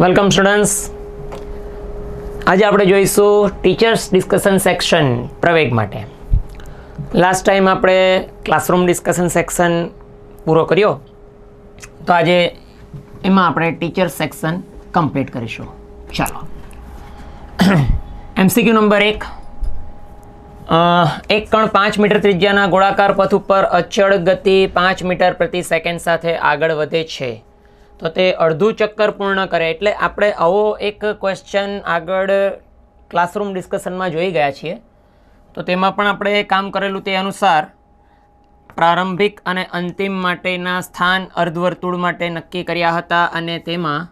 Welcome students આજે આપણે જોઈશું ટીચર્સ ડિસ્કશન સેક્શન પ્રવેગ માટે. લાસ્ટ ટાઈમ આપણે ક્લાસરૂમ ડિસ્કશન સેક્શન પૂરો કર્યો. તો આજે એમાં આપણે ટીચર સેક્શન કમ્પ્લીટ કરીશું. ચાલો. એમસીક્યુ નંબર એક. એક કણ પાંચ મીટર ત્રિજ્યાના ગોળાકાર પથ ઉપર અચળ ગતિ પાંચ મીટર પ્રતિ સેકન્ડ સાથે આગળ વધે છે. તો તે અડધું ચક્કર પૂર્ણ કરે. એટલે આપણે આવો એક ક્વેશ્ચન આગળ ક્લાસરૂમ ડિસ્કશનમાં જોઈ ગયા છીએ. તો તેમાં પણ આપણે કામ કરેલું તે અનુસાર પ્રારંભિક અને અંતિમ માટેના સ્થાન અર્ધવર્તુળ માટે નક્કી કર્યા હતા અને તેમાં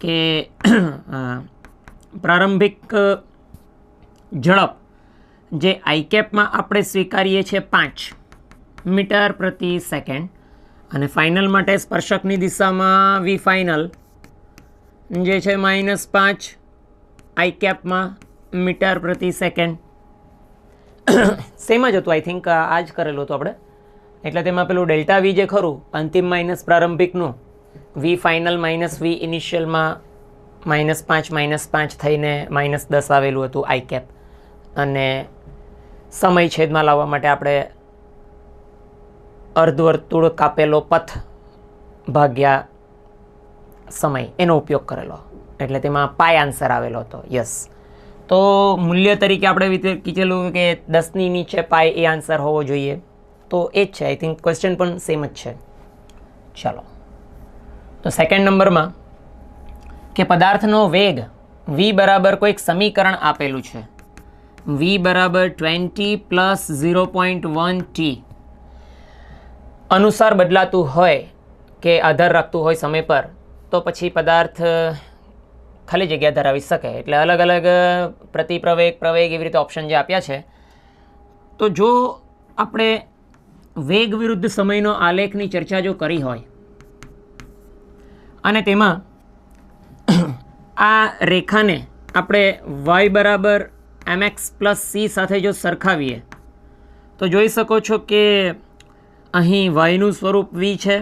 કે પ્રારંભિક ઝડપ જે આઈકેપમાં આપણે સ્વીકારીએ છીએ પાંચ મીટર પ્રતિ સેકન્ડ. અને ફાઇનલ માટે સ્પર્શકની દિશામાં વી ફાઇનલ જે છે માઇનસ પાંચ આઈ કેપમાં મીટર પ્રતિ સેકન્ડ સેમ જ હતું આઈ થિંક આ જ કરેલું હતું આપણે. એટલે તેમાં પેલું ડેલ્ટા વી જે ખરું, અંતિમ માઇનસ પ્રારંભિકનું વી ફાઇનલ માઇનસ વી ઇનિશિયલમાં માઇનસ પાંચ માઇનસ પાંચ થઈને માઇનસ દસ આવેલું હતું આઈ કેપ અને સમય છેદમાં લાવવા માટે આપણે અર્ધવર્તુળ કાપેલો પથ ભાગ્યા સમય. એનો ઉપયોગ કરેલો. એટલે તેમાં પાય આન્સર આવેલો હતો. યસ તો મૂલ્ય તરીકે આપણે કીધેલું કે દસની નીચે પાય એ આન્સર હોવો જોઈએ. તો એ જ છે. આઈ થિંક ક્વેશ્ચન પણ સેમ જ છે. ચાલો. તો સેકન્ડ નંબરમાં કે પદાર્થનો વેગ વી બરાબર કોઈક સમીકરણ આપેલું છે. વી બરાબર twenty plus zero point one T અનુસાર બદલાતું હોય કે આધાર રાખતું હોય સમય પર, તો પછી પદાર્થ ખાલી જગ્યા ધરાવી શકે. એટલે અલગ અલગ પ્રતિપ્રવેગ, પ્રવેગ એવી રીતે ઓપ્શન જે આપ્યા છે. તો જો આપણે વેગ વિરુદ્ધ સમયનો આલેખની ચર્ચા જો કરી હોય, અને તેમાં આ રેખાને આપણે વાય બરાબર એમએક્સ પ્લસ સી સાથે જો સરખાવીએ, તો જોઈ શકો છો કે અહીં વાયનું સ્વરૂપ વી છે.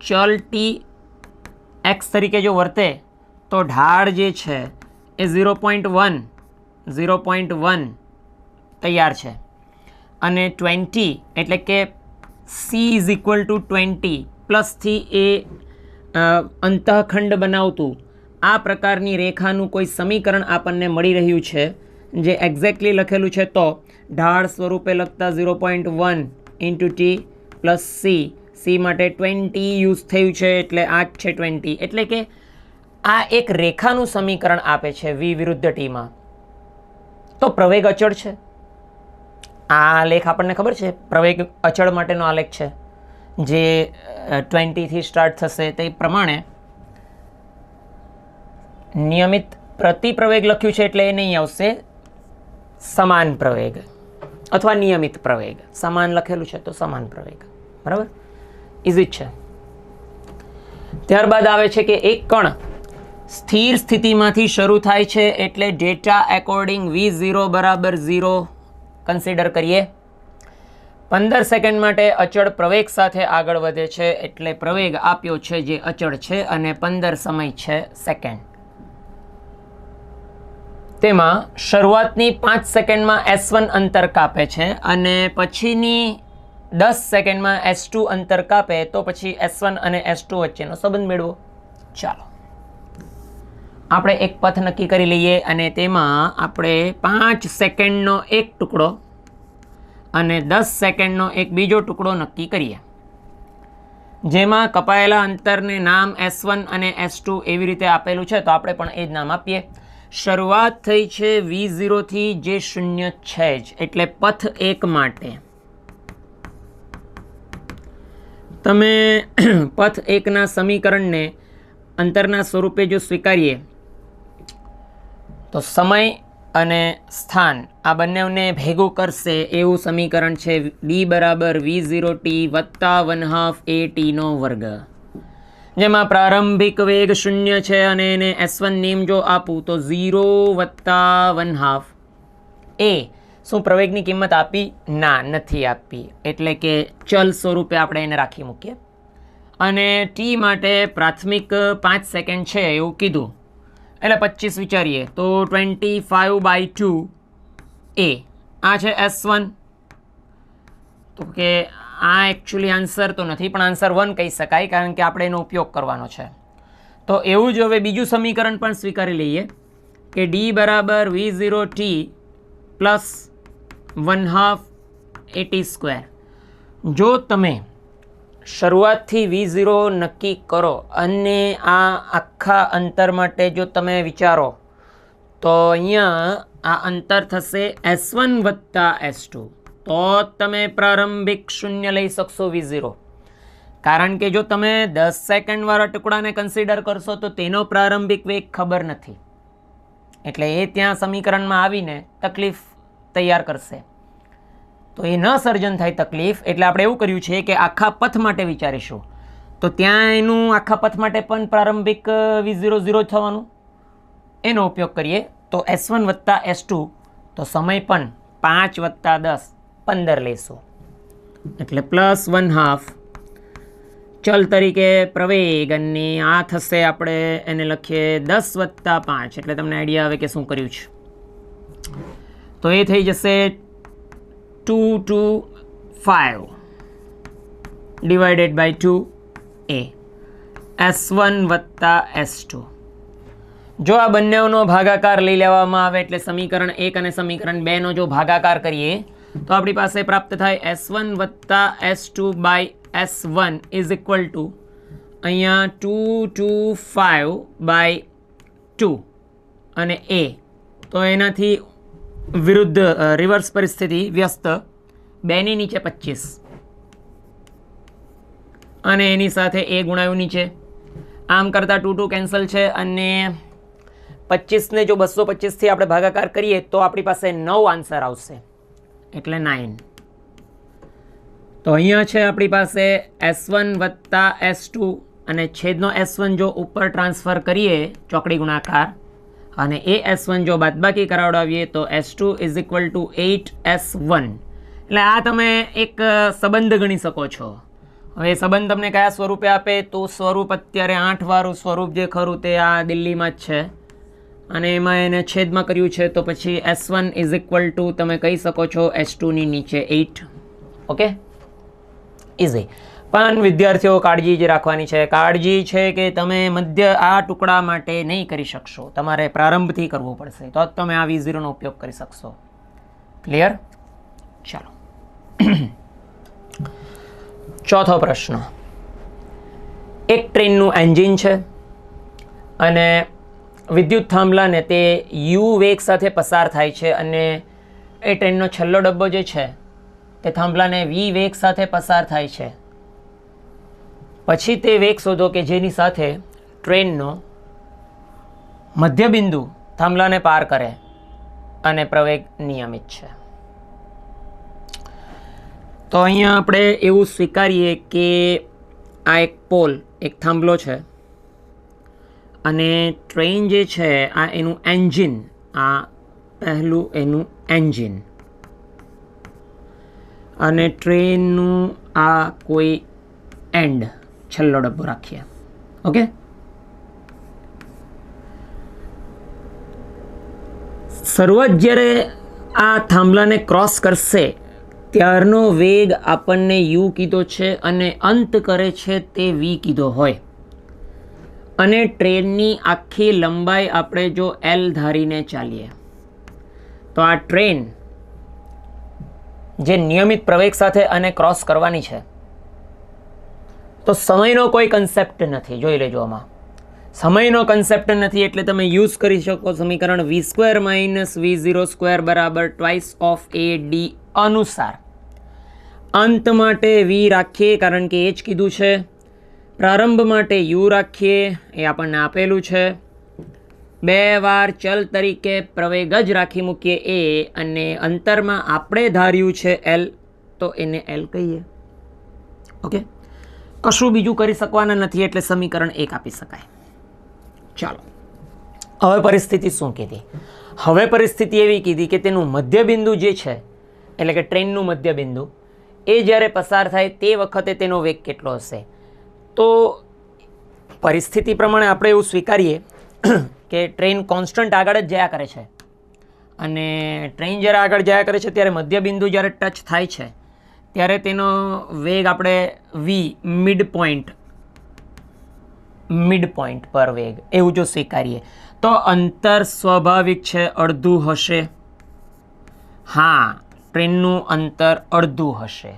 ચલ ટી એક્સ તરીકે જો વર્તે, તો ઢાળ જે છે, એ zero point one, zero point one તૈયાર છે. અને ટ્વેન્ટી એટલે કે C is equal to twenty પ્લસથી એ અંતઃખંડ બનાવતું, આ પ્રકારની રેખાનું કોઈ સમીકરણ આપણને મળી રહ્યું છે, જે એક્ઝેક્ટલી લખેલું છે તો ઢાળ સ્વરૂપે લખતા zero point one into T plus C C માટે ટ્વેન્ટી યુઝ થયું છે એટલે આ જ છે ટ્વેન્ટી એટલે કે આ એક રેખાનું સમીકરણ આપે છે વી વિરુદ્ધ ટીમાં તો પ્રવેગ અચળ છે. આ લેખ આપણને ખબર છે? પ્રવેગ અચળ માટેનો આલેખ છે. જે ટ્વેન્ટીથી સ્ટાર્ટ થશે તે પ્રમાણે નિયમિત પ્રતિપ્રવેગ લખ્યું છે એટલે એ નહીં આવશે. સમાન પ્રવેગ. અથવા નિયમિત પ્રવેગ. સમાન લખેલું છે તો સમાન પ્રવેગ. બરાબર? ઇઝી જ છે? ત્યારબાદ આવે છે કે એક કણ સ્થિર સ્થિતિમાંથી શરૂ થાય છે એટલે ડેટા એકોર્ડિંગ વી ઝીરો બરાબર ઝીરો કન્સિડર કરીએ. પંદર સેકન્ડ માટે અચળ પ્રવેગ સાથે આગળ વધે છે એટલે પ્રવેગ આપ્યો છે જે અચળ છે અને પંદર સમય છે સેકન્ડ તેમાં શરૂઆતની પાંચ સેકન્ડમાં એસ વન અંતર કાપે છે અને પછીની દસ સેકન્ડમાં એસ ટુ અંતર કાપે, તો પછી એસ વન અને એસ ટુ વચ્ચેનો સંબંધ મેળવો. ચાલો. આપણે એક પથ નક્કી કરી લઈએ અને તેમાં આપણે પાંચ સેકન્ડનો એક ટુકડો અને દસ સેકન્ડનો એક બીજો ટુકડો નક્કી કરીએ. જેમાં કપાયેલા અંતરને નામ એસ વન અને એસ ટુ એવી રીતે આપેલું છે, તો આપણે પણ એ જ નામ આપીએ. શરૂઆત થઈ છે વી ઝીરોથી જે શૂન્ય છે જ, એટલે પથ એક માટે. તમે પથ એકના સમીકરણને અંતરના સ્વરૂપે જો સ્વીકારીએ, તો સમય અને સ્થાન આ બંનેને ભેગું કરશે એવું સમીકરણ છે ડી બરાબર વી ઝીરો ટી વત્તા વન હાફ એ ટીનો વર્ગ. જેમાં પ્રારંભિક વેગ શૂન્ય છે અને એને એસ વન નેમ જો આપું તો ઝીરો વત્તા વન હાફ એ શું પ્રવેગની કિંમત આપી? ના, નથી આપી. એટલે કે ચલ સ્વરૂપે આપણે એને રાખી મૂકીએ. અને ટી માટે પ્રાથમિક પાંચ સેકન્ડ છે, એવું કીધું. એટલે પચીસ વિચારીએ તો ટ્વેન્ટી ફાઇવ બાય ટુ એ આ છે એસ વન તો કે આ એકચ્યુઅલી આન્સર તો નથી, પણ આન્સર વન કહી શકાય, કારણ કે આપણે એનો ઉપયોગ કરવાનો છે. તો એવું જ હવે બીજું સમીકરણ પણ સ્વીકારી લઈએ કે ડી બરાબર V zero T plus one half A T square જો તમે શરૂઆતથી વી ઝીરો નક્કી કરો અને આ આખા અંતર માટે જો તમે વિચારો, તો અહીંયા આ અંતર થશે એસ વન વત્તા એસ ટુ તો તમે પ્રારંભિક શૂન્ય લઈ શકશો વી ઝીરો. કારણ કે જો તમે દસ સેકન્ડવાળા ટુકડાને કન્સિડર કરશો તો તેનો પ્રારંભિક વેગ ખબર નથી. એટલે એ ત્યાં સમીકરણમાં આવીને તકલીફ તૈયાર કરશે. તો એ ન સર્જન થાય તકલીફ, એટલે આપણે એવું કર્યું છે કે આખા પથ માટે વિચારીશું. તો ત્યાં એનું આખા પથ માટે પણ પ્રારંભિક વી ઝીરો ઝીરો થવાનું. એનો ઉપયોગ કરીએ. તો એસ વન વત્તા એસ ટુ, તો સમય પણ પાંચ વત્તા દસ. પંદર લઈશું એટલે પ્લસ વન હાફ ચલ તરીકે પ્રવેગ અને આ થશે આપણે એને લખીએ દસ વત્તા પાંચ. એટલે તમને આઈડિયા આવે કે શું કર્યું છે. તો એ થઈ જશે two two five divided by two A S one વત્તા એસ ટુ જો આ બંનેનો ભાગાકાર લઈ લેવામાં આવે એટલે સમીકરણ એક અને સમીકરણ બેનો જો ભાગાકાર કરીએ તો આપણી પાસે પ્રાપ્ત થાય એસ વન વત્તા S two by S one is equal to અહીંયા two two five by two અને એ તો એનાથી વિરુદ્ધ રિવર્સ પરિસ્થિતિ વ્યસ્ત. બેની નીચે પચીસ. અને એની સાથે એ ગુણાયું નીચે. આમ કરતાં ટુ ટુ કેન્સલ છે અને પચીસને જો બસો પચીસથી આપણે ભાગાકાર કરીએ તો આપણી પાસે નવ આન્સર આવશે. એટલે નાઇન તો અહીંયા છે આપણી પાસે એસ વન વત્તા એસ ટુ અને છેદનો એસ વન જો ઉપર ટ્રાન્સફર કરીએ ચોકડી ગુણાકાર અને એ એસ વન જો બાદબાકી કરાવડાવીએ તો S two is equal to eight S one એટલે આ તમે એક સંબંધ ગણી શકો છો. હવે સંબંધ તમને કયા સ્વરૂપે આપે? તો સ્વરૂપ અત્યારે આઠવાળું સ્વરૂપ જે ખરું તે આ દિલ્હીમાં જ છે. અને એમાં એને છેદમાં કર્યું છે, તો પછી S one is equal to તમે કહી શકો છો એસ ટુની નીચે એઇટ ઓકે ઇઝી પણ વિદ્યાર્થીઓ, કાળજી જ રાખવાની છે. કાળજી છે કે તમે મધ્ય આ ટુકડા માટે નહીં કરી શકશો. તમારે પ્રારંભથી કરવો પડશે. તો જ તમે આ વી ઝીરોનો ઉપયોગ કરી શકશો. ક્લિયર ચાલો. ચોથો પ્રશ્ન. એક ટ્રેનનું એન્જિન છે અને વિદ્યુત થાંભલાને તે યુ વેગ સાથે પસાર થાય છે અને એ ટ્રેનનો છેલ્લો ડબ્બો જે છે, તે થાંભલાને વી વેગ સાથે પસાર થાય છે. પછી તે વેગ શોધો કે જેની સાથે ટ્રેનનો મધ્યબિંદુ થાંભલાને પાર કરે અને પ્રવેગ નિયમિત છે. તો અહીંયા આપણે એવું સ્વીકારીએ કે આ એક પોલ, એક થાંભલો છે. અને ટ્રેન જે છે, આ એનું એન્જિન આ પહેલું એનું એન્જિન અને ટ્રેનનું આ કોઈ એન્ડ છેલ્લો ડબ્બો રાખીએ. ઓકે શરૂઆત જ્યારે આ થાંભલાને ક્રોસ કરશે, ત્યારનો વેગ આપણને યુ કીધો છે અને અંત કરે છે તે વી કીધો હોય. અને ટ્રેનની આખી લંબાઈ આપણે જો એલ ધારીને ચાલીએ, તો આ ટ્રેન જે નિયમિત પ્રવેગ સાથે અને ક્રોસ કરવાની છે, તો સમયનો કોઈ કન્સેપ્ટ નથી. જોઈ લેજો આમાં. સમયનો કન્સેપ્ટ નથી એટલે તમે યુઝ કરી શકો સમીકરણ v square minus v zero square બરાબર ટ્વાઇસ ઓફ એ ડી અનુસાર. અંત માટે વી રાખીએ, કારણ કે એ જ કીધું છે. પ્રારંભ માટે યુ રાખીએ એ આપણને આપેલું છે. બે વાર ચલ તરીકે પ્રવેગ જ રાખી મૂકીએ એ અને અંતરમાં આપણે ધાર્યું છે એલ તો એને એલ કહીએ. ઓકે કશું બીજું કરી શકવાના નથી એટલે સમીકરણ એક આપી શકાય. ચાલો. હવે પરિસ્થિતિ શું કીધી? હવે પરિસ્થિતિ એવી કીધી કે તેનું મધ્યબિંદુ જે છે, એટલે કે ટ્રેનનું મધ્યબિંદુ, એ જ્યારે પસાર થાય તે વખતે તેનો વેગ કેટલો હશે? તો પરિસ્થિતિ પ્રમાણે આપણે એવું સ્વીકારીએ કે ટ્રેન કોન્સ્ટન્ટ આગળ જ જયા કરે છે. અને ટ્રેન જ્યારે આગળ જયા કરે છે, ત્યારે મધ્યબિંદુ જ્યારે ટચ થાય છે, ત્યારે તેનો વેગ આપણે v mid point mid point પર વેગ, એવું જો સ્વીકારીએ. તો અંતર સ્વાભાવિક છે, અડધું હશે. હા, ટ્રેનનું અંતર અડધું હશે.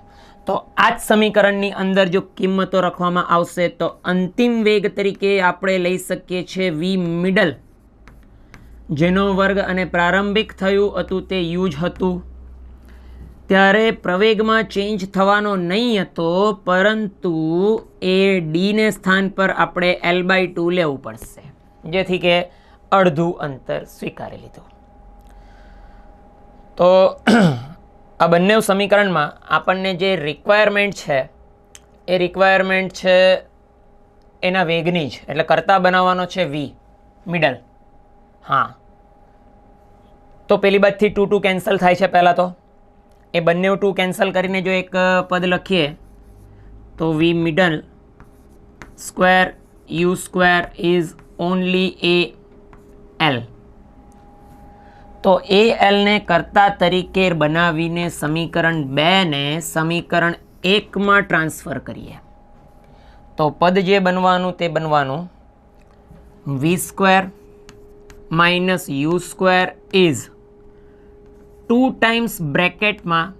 તો આ જ સમીકરણની અંદર જો કિંમતો રાખવામાં આવશે તો અંતિમ વેગ તરીકે આપણે લઈ શકીએ છીએ વી મિડલ જેનો વર્ગ અને પ્રારંભિક થયું હતું તે યુજ હતું. ત્યારે પ્રવેગમાં ચેન્જ થવાનો નહીં હતો, પરંતુ એ ડીને સ્થાન પર આપણે એલ બાય ટુ લેવું પડશે. જેથી કે અડધું અંતર સ્વીકારી લીધું. તો આ બંને સમીકરણમાં આપણને જે રિક્વાયરમેન્ટ છે, એ રિક્વાયરમેન્ટ છે એના વેગની જ, એટલે કરતા બનાવવાનો છે વી મિડલ હા. તો પેલી બાજથી ટુ ટુ કેન્સલ થાય છે પહેલાં તો. એ બંને ટુ કેન્સલ કરીને જો એક પદ લખીએ, તો v middle square u square is only a l તો એ એલને કરતા તરીકે બનાવીને સમીકરણ બેને સમીકરણ એકમાં ટ્રાન્સફર કરીએ. તો પદ જે બનવાનું તે બનવાનું v square minus u square is two times બ્રેકેટમાં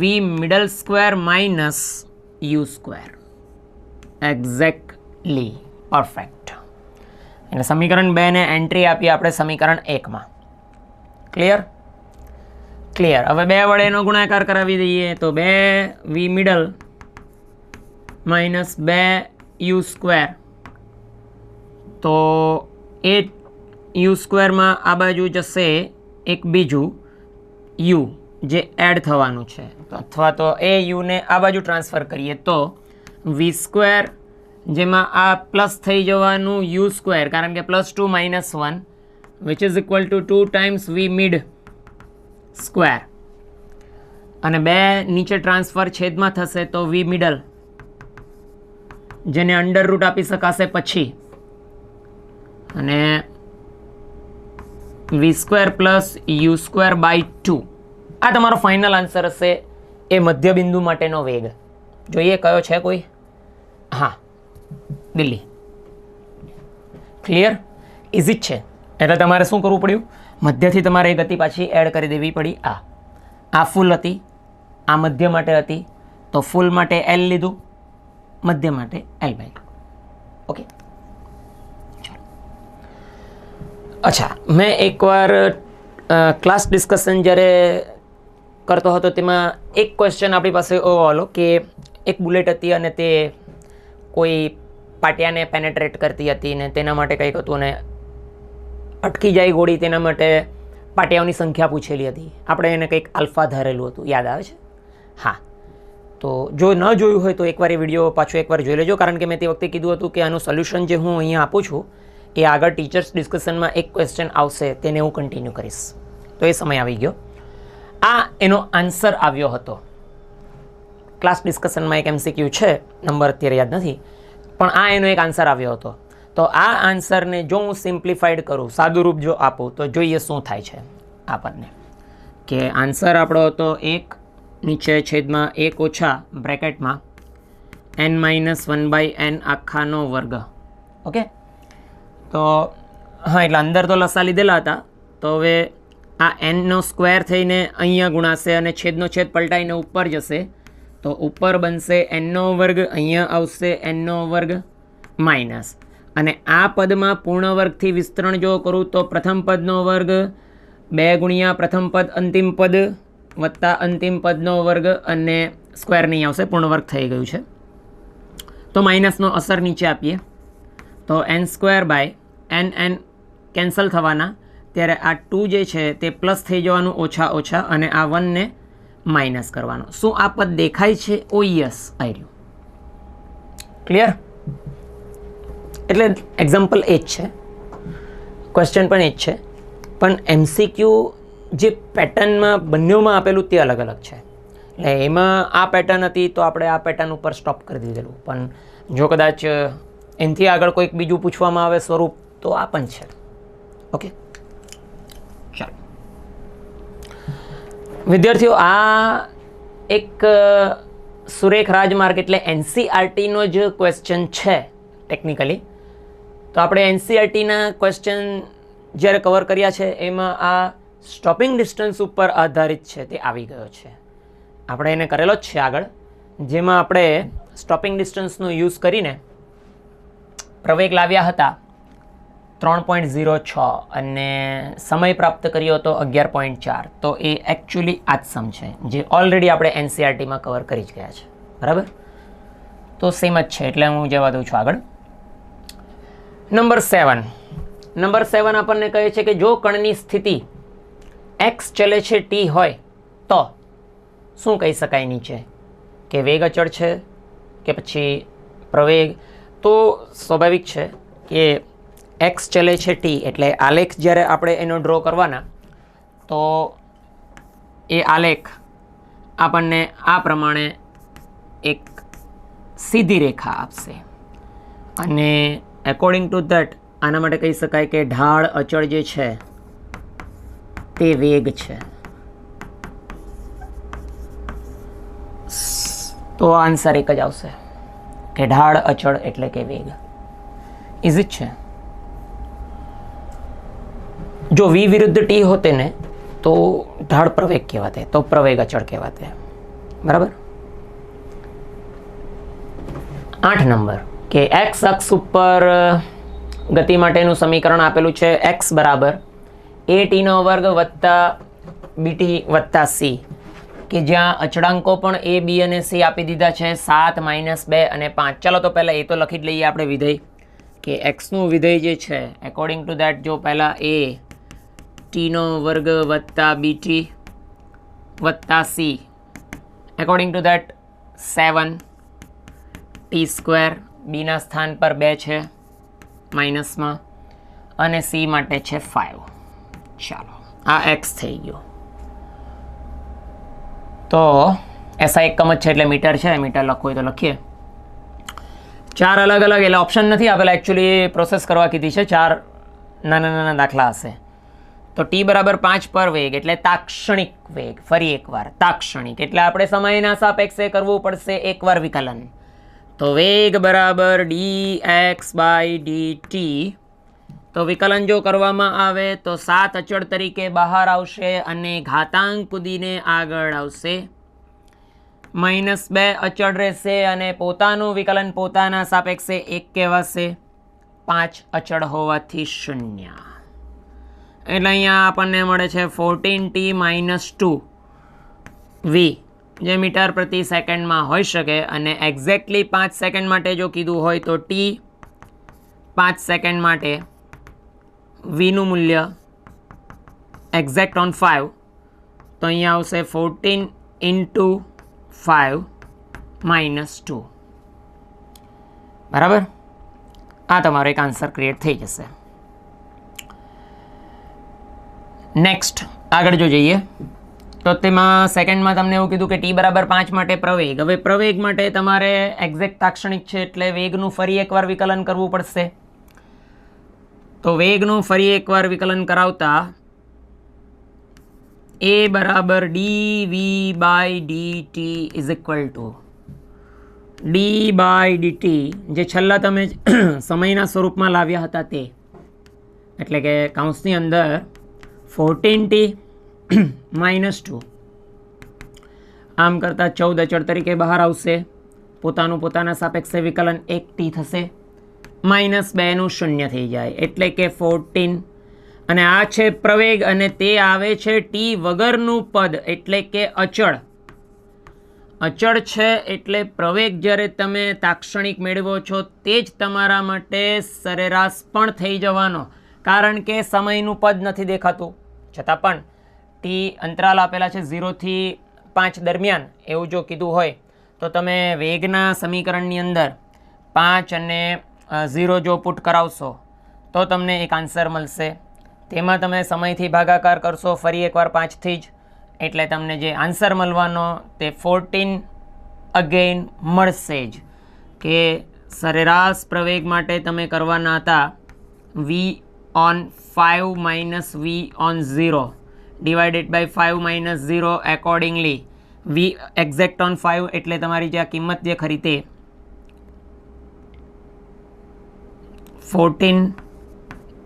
v middle square minus u square exactly perfect એટલે સમીકરણ બેને એન્ટ્રી આપીએ આપણે સમીકરણ એકમાં. ક્લિયર ક્લિયર હવે બે વડે એનો ગુણાકાર કરાવી દઈએ તો બે વી મિડલ માઇનસ બે યુ સ્ક્વેર તો એ યુ સ્ક્વેરમાં આ બાજુ જશે એક બીજું યુ જે એડ થવાનું છે. અથવા તો એ યુને આ બાજુ ટ્રાન્સફર કરીએ તો વી સ્ક્વેર જેમાં આ પ્લસ થઈ જવાનું યુ સ્ક્વેર કારણ કે plus two minus one which is equal to two times v mid square અને બે નીચે ટ્રાન્સફર છેદમાં થશે તો વી મિડલ જેને અંડર રૂટ આપી શકાશે પછી. અને v square plus u square by two આ તમારો ફાઇનલ આન્સર હશે એ મધ્યબિંદુ માટેનો વેગ. જોઈએ કયો છે કોઈ? હા. દિલ્હી. ક્લિયર ઇઝી જ છે. એટલે તમારે શું કરવું પડ્યું? મધ્યથી તમારે એ ગતિ પાછી એડ કરી દેવી પડી આ. આ ફૂલ હતી, આ મધ્ય માટે હતી, તો ફૂલ માટે એલ લીધું, મધ્ય માટે એલ બાય ઓકે અચ્છા, મેં એકવાર ક્લાસ ડિસ્કશન જ્યારે કરતો હતો, તેમાં એક ક્વેશ્ચન આપણી પાસે એવો આવેલો કે એક બુલેટ હતી અને તે કોઈ પાટિયાને પેનેટ્રેટ કરતી હતી ને તેના માટે કંઈક હતું ને અટકી જાય ગોળી તેના માટે પાટિયાઓની સંખ્યા પૂછેલી હતી. આપણે એને કંઈક આલ્ફા ધારેલું હતું. યાદ આવે છે? હા. તો જો ન જોયું હોય તો એકવાર એ વીડિયો પાછો એકવાર જોઈ લેજો. કારણ કે મેં તે વખતે કીધું હતું કે આનું સોલ્યુશન જે હું અહીંયા આપું છું, એ આગળ ટીચર્સ ડિસ્કશનમાં એક ક્વેશ્ચન આવશે, તેને હું કન્ટિન્યુ કરીશ. તો એ સમય આવી ગયો. આ એનો આન્સર આવ્યો હતો. ક્લાસ ડિસ્કશનમાં એક એમસીક્યુ છે. નંબર અત્યારે યાદ નથી. પણ આ એનો એક આન્સર આવ્યો હતો. તો આ આન્સરને જો હું સિમ્પ્લિફાઈડ કરું સાદું રૂપ જો આપું, તો જોઈએ શું થાય છે આપણને. કે આન્સર આપણો હતો એક, નીચે છેદમાં એક ઓછા બ્રેકેટમાં n minus one by n આખાનો વર્ગ. ઓકે તો, હા, એટલે અંદર તો લસા લીધેલા હતા. તો હવે આ એનનો સ્ક્વેર થઈને અહીંયા ગુણાશે અને છેદનો છેદ પલટાઈને ઉપર જશે. તો ઉપર બનશે એનનો વર્ગ, અહીંયા આવશે એનનો વર્ગ માઇનસ. અને આ પદમાં પૂર્ણ વર્ગથી વિસ્તરણ જો કરું તો પ્રથમ પદનો વર્ગ બે ગુણ્યા પ્રથમ પદ અંતિમ પદ વત્તા અંતિમ પદનો વર્ગ અને સ્ક્વેર નહીં આવશે, પૂર્ણ વર્ગ થઈ ગયું છે. તો માઇનસનો અસર નીચે આપીએ. તો n square by n n cancel થવાના. ત્યારે આ ટુ જે છે તે પ્લસ થઈ જવાનું ઓછા ઓછા અને આ વનને માઇનસ કરવાનો. શું આ પદ દેખાય છે? ઓ, યસ રહ્યું. ક્લિયર એટલે એક્ઝામ્પલ એ જ છે. ક્વેશ્ચન પણ એ જ છે. પણ એમસીક્યુ જે પેટર્નમાં બંનેમાં આપેલું તે અલગ અલગ છે. એટલે એમાં આ પેટર્ન હતી તો આપણે આ પેટર્ન ઉપર સ્ટોપ કરી દીધેલું. પણ જો કદાચ એનાથી આગળ કોઈક બીજું પૂછવામાં આવે સ્વરૂપ, તો આ પણ છે. ઓકે વિદ્યાર્થીઓ, આ એક સુરેખ રાજમાર્ગ એટલે એનસીઆરટીનો જ ક્વેશ્ચન છે ટેકનિકલી તો આપણે એનસીઆરટીના ક્વેશ્ચન જ્યારે કવર કર્યા છે, એમાં આ સ્ટોપિંગ ડિસ્ટન્સ ઉપર આધારિત છે, તે આવી ગયો છે. આપણે એને કરેલો જ છે આગળ. જેમાં આપણે સ્ટોપિંગ ડિસ્ટન્સનો યુઝ કરીને પ્રવેગ લાવ્યા હતા. ત્રણ પોઈન્ટ ઝીરો છ અને સમય પ્રાપ્ત કર્યો હતો અગિયાર પોઈન્ટ ચાર. તો એ એકચ્યુઅલી આ સમ છે, જે ઓલરેડી આપણે એનસીઆરટીમાં કવર કરી જ ગયા છે. બરાબર? તો સેમ જ છે, એટલે હું જવા દઉં છું આગળ. નંબર સેવન નંબર સેવન આપણને કહે છે કે જો કણની સ્થિતિ એક્સ ચલે છે ટી હોય, તો શું કહી શકાય નીચે? કે વેગ અચળ છે કે પછી પ્રવેગ? તો સ્વાભાવિક છે કે એક્સ ચલે છે ટી એટલે આલેખ જ્યારે આપણે એનો ડ્રો કરવાના, તો એ આલેખ આપણને આ પ્રમાણે એક સીધી રેખા આપશે. અને એકોર્ડિંગ ટુ ધેટ આના માટે કહી શકાય કે ઢાળ અચળ જે છે, તે વેગ છે. તો આન્સર એક જ આવશે કે ઢાળ અચળ એટલે કે વેગ. ઇઝ ઇટ છે? જો વી વિરુદ્ધ ટી હોતે ને, તો ઢાળ પ્રવેગ કહેવાતે, તો પ્રવેગ અચળ કહેવાતે. બરાબર? આઠ નંબર, કે એક્સ અક્ષ ઉપર ગતિ માટેનું સમીકરણ આપેલું છે એક્સ બરાબર. એ ટીનો વર્ગ વત્તા બીટી વત્તા સી, કે જ્યાં અચળાંકો પણ એ, બી અને સી આપી દીધા છે, સાત માઇનસ બે અને પાંચ. ચાલો તો પહેલાં એ તો લખી જ લઈએ આપણે વિધેય, કે એક્સનું વિધેય જે છે એકોર્ડિંગ ટુ દેટ જો પહેલાં એ ટીનો વર્ગ વત્તા બીટી વત્તા c. According to that seven t square બીના સ્થાન પર બે છે, માઇનસમાં. અને સી માટે છે ફાઇવ ચાલો, આ એક્સ થઈ ગયો. તો એસઆઈ એકમ જ છે એટલે મીટર છે, મીટર લખવું હોય તો લખીએ. ચાર અલગ અલગ, એટલે ઓપ્શન નથી આપેલા. એકચ્યુઅલી પ્રોસેસ કરવા કીધી છે. ચાર નાના નાના દાખલા હશે. તો ટી બરાબર પાંચ પર વેગ એટલે તાક્ષણિક વેગ. ફરી એકવાર, તાક્ષણિક. એટલે આપણે સમયના સાપેક્ષે કરવું પડશે એકવાર વિકલન. તો વેગ બરાબર d x by d t. તો વિકલન જો કરવામાં આવે તો સાત અચળ તરીકે બહાર આવશે અને ઘાતાંક કૂદીને આગળ આવશે. માઇનસ બે અચળ રહેશે અને પોતાનું વિકલન પોતાના સાપેક્ષે એક કહેવાશે. પાંચ અચળ હોવાથી શૂન્ય. એટલે અહીંયા આપણને મળે છે fourteen t minus two v જે મીટર પ્રતિ સેકન્ડમાં હોઈ શકે અને એક્ઝેક્ટલી પાંચ સેકન્ડ માટે જો કીધું હોય તો ટી પાંચ સેકન્ડ માટે વીનું મૂલ્ય એક્ઝેક્ટ ઓન ફાઇવ તો અહીંયા આવશે fourteen into five minus two બરાબર? આ તમારો એક આન્સર ક્રિએટ થઈ જશે. નેક્સ્ટ આગળ જો જઈએ, તો તેમાં સેકન્ડમાં તમને એવું કીધું કે ટી બરાબર પાંચ માટે પ્રવેગ. હવે પ્રવેગ માટે તમારે એક્ઝેક્ટ તાક્ષણિક છે એટલે વેગનું ફરી એકવાર વિકલન કરવું પડશે. તો વેગનું ફરી એકવાર વિકલન કરાવતા એ બરાબર d v by d t is equal to d by d t જે છેલ્લા તમે સમયના સ્વરૂપમાં લાવ્યા હતા તે. એટલે કે કાઉન્સની અંદર ફોર્ટીન ટી માઇનસ ટુ. આમ કરતાં ચૌદ અચળ તરીકે બહાર આવશે. પોતાનું પોતાના સાપેક્ષે વિકલન એક ટી થશે. માઇનસ બેનું શૂન્ય થઈ જાય. એટલે કે ફોર્ટીન. અને આ છે પ્રવેગ અને તે આવે છે ટી વગરનું પદ. એટલે કે અચળ. અચળ છે એટલે પ્રવેગ જ્યારે તમે તાક્ષણિક મેળવો છો તે જ તમારા માટે સરેરાશ પણ થઈ જવાનો. કારણ કે સમયનું પદ નથી દેખાતું. છતાં પણ ટી અંતરાલ આપેલા છે ઝીરોથી પાંચ દરમિયાન, એવું જો કીધું હોય, તો તમે વેગના સમીકરણની અંદર પાંચ અને ઝીરો જો પુટ કરાવશો, તો તમને એક આન્સર મળશે. તેમાં તમે સમયથી ભાગાકાર કરશો ફરી એકવાર પાંચથી જ, એટલે તમને જે આન્સર મળવાનો તે ફોર્ટીન અગેઇન મળશે જ. કે સરેરાશ પ્રવેગ માટે તમે કરવાના હતા v on five minus v on zero divided by five minus zero accordingly v exact on five એટલે તમારી જે આ કિંમત જે ખરી તે fourteen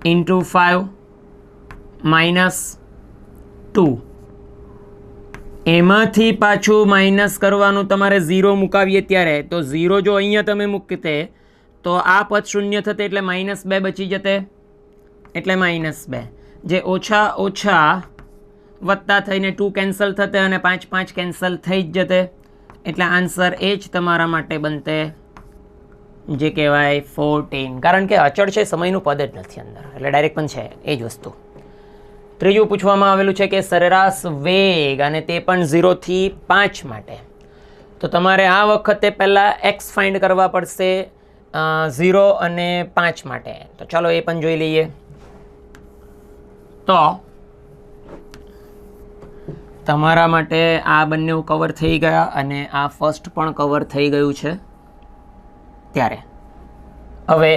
into five minus two એમાંથી પાછું માઇનસ કરવાનું તમારે ઝીરો મુકાવીએ ત્યારે, તો ઝીરો જો અહીંયા તમે મૂકતે, તો આ પદ શૂન્ય થતે એટલે માઇનસ બે બચી જતે. એટલે માઇનસ બે. જે ઓછા ઓછા વત્તા થઈને ટુ કેન્સલ થતે અને પાંચ પાંચ કેન્સલ થઈ જ જતે. એટલે આન્સર એ જ તમારા માટે બનતે જે કહેવાય ફોર્ટીન કારણ કે અચળ છે, સમયનું પદ જ નથી અંદર. એટલે ડાયરેક્ટ પણ છે એ જ વસ્તુ. ત્રીજું પૂછવામાં આવેલું છે કે સરેરાશ વેગ અને તે પણ ઝીરોથી પાંચ માટે. તો તમારે આ વખતે પહેલાં એક્સ ફાઇન્ડ કરવા પડશે ઝીરો અને પાંચ માટે. તો ચાલો એ પણ જોઈ લઈએ. તો તમારા માટે આ બંને કવર થઈ ગયા અને આ ફર્સ્ટ પણ કવર થઈ ગયું છે. ત્યારે હવે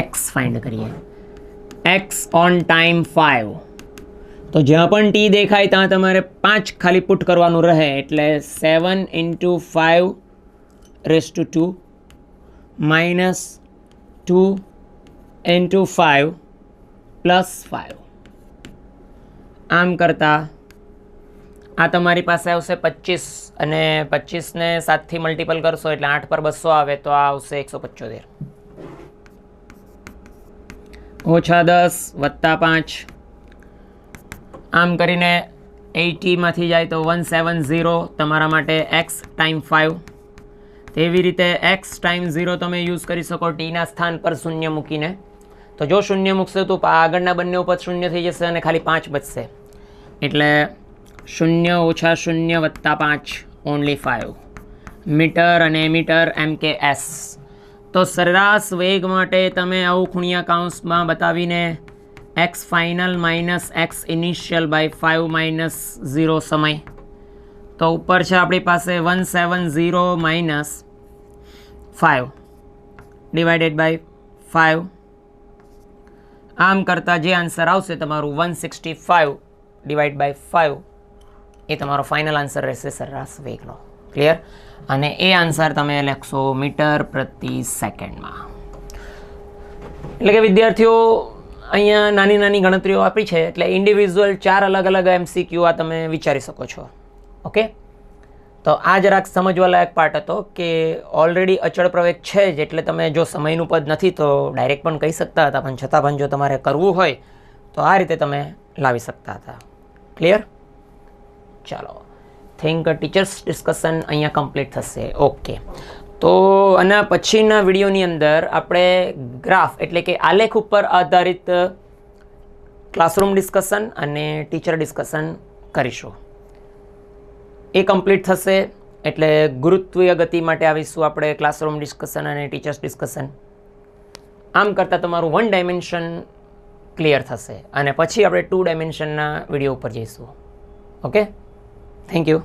એક્સ ફાઇન્ડ કરીએ. એક્સ ઓન ટાઈમ ફાઇવ તો જ્યાં પણ ટી દેખાય, ત્યાં તમારે પાંચ ખાલી પુટ કરવાનું રહે. એટલે seven into five raise two two minus two into five plus five આમ કરતાં આ તમારી પાસે આવશે પચીસ અને પચીસને સાતથી મલ્ટિપલ કરશો એટલે આઠ પર બસો આવે તો આ આવશે એકસો પંચોતેર. ઓછા દસ વત્તા પાંચ. આમ કરીને એટીમાંથી જાય તો વન સેવન ઝીરો તમારા માટે એક્સ ટાઈમ ફાઇવ તેવી રીતે એક્સ ટાઈમ ઝીરો તમે યુઝ કરી શકો ટીના સ્થાન પર શૂન્ય મૂકીને. તો જો શૂન્ય મૂકશે તો આગળના બંને ઉપર શૂન્ય થઈ જશે અને ખાલી પાંચ બચશે. એટલે શૂન્ય ઓછા શૂન્ય વત્તા પાંચ ઓનલી ફાઇવ મીટર અને મીટર એમ કે એસ. તો સરેરાશ વેગ માટે તમે આવું ખૂણિયા કાઉન્સમાં બતાવીને x final minus x initial by five minus zero સમય. તો ઉપર છે આપણી પાસે one seven zero minus five divided by five આમ કરતાં જે આન્સર આવશે તમારું one sixty five divide by five એ તમારો ફાઇનલ આન્સર રહેશે સરેરાશ વેગનો. ક્લિયર અને એ આન્સર તમે લખશો મીટર પ્રતિ સેકન્ડમાં. એટલે કે વિદ્યાર્થીઓ, અહીંયા નાની નાની ગણતરીઓ આપી છે, એટલે ઇન્ડિવિઝ્યુઅલ ચાર અલગ અલગ એમસીક્યુ આ તમે વિચારી શકો છો. ઓકે તો આ જરાક સમજવા લાયક પાર્ટ હતો કે ઓલરેડી અચળ પ્રવેગ છે જ એટલે તમે જો સમયનું પદ નથી તો ડાયરેક્ટ પણ કહી શકતા હતા, પણ છતાં પણ જો તમારે કરવું હોય તો આ રીતે તમે લાવી શકતા હતા. ક્લિયર ચાલો. થિંક ટીચર્સ ડિસ્કશન અહીંયા કમ્પ્લીટ થશે. ઓકે તો આના પછીના વિડીયોની અંદર આપણે ગ્રાફ એટલે કે આલેખ ઉપર આધારિત ક્લાસરૂમ ડિસ્કશન અને ટીચર ડિસ્કશન કરીશું. એ કમ્પ્લીટ થશે. એટલે ગુરુત્વીય ગતિ માટે આવીશું આપણે ક્લાસરૂમ ડિસ્કશન અને ટીચર્સ ડિસ્કશન આમ કરતાં તમારું વન ડાયમેન્શન ક્લિયર થશે. અને પછી આપણે ટુ ડાયમેન્શનના વીડિયો ઉપર જઈશું. Okay thank you